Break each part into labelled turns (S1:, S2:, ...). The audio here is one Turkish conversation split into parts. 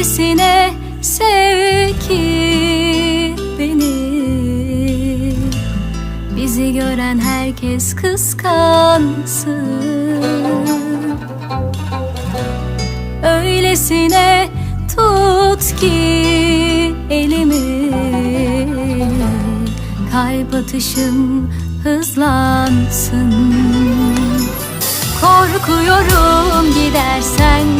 S1: Öylesine sev ki beni. Bizi gören herkes kıskansın. Öylesine tut ki elimi. Kalp atışım hızlansın. Korkuyorum gidersen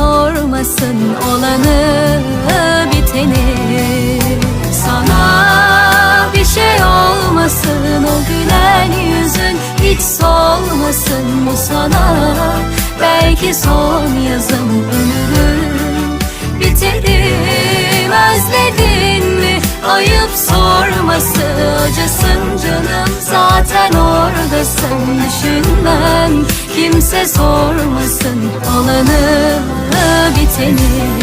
S1: sormasın Olanı biteni. Sana bir şey olmasın O gülen yüzün hiç solmasın Bu sana. Belki son yazım Ölürüm biterim Özledin mi? Ayıp sorması Acısın canım zaten oradasın. Düşünmem kimse sormasın biteni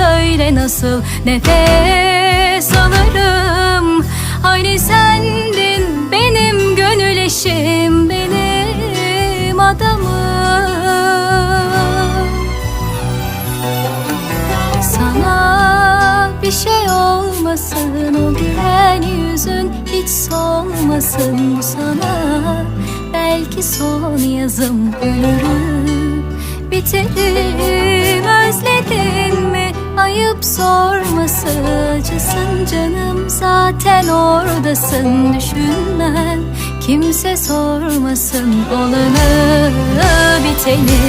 S1: söyle nasıl nefes alırım? Hani sendin benim gönül eşim benim adamım. Sana bir şey olmasın o gülen yüzün hiç solmasın. Sana Belki son yazım ölürüm. Biterim Özledin ayıp sorması Acısın canım zaten oradasın Düşünmem kimse sormasın Olanı biteni.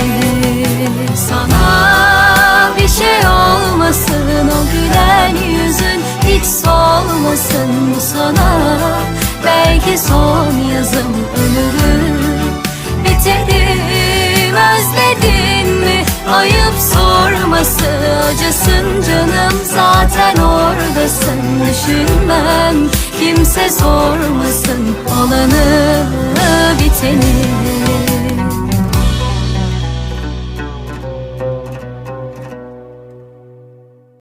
S1: Sana bir şey olmasın O gülen yüzün hiç solmasın. Bu sana belki son yazım Ölürüm. Biterim Düşünmem kimse sormasın Olanı biteni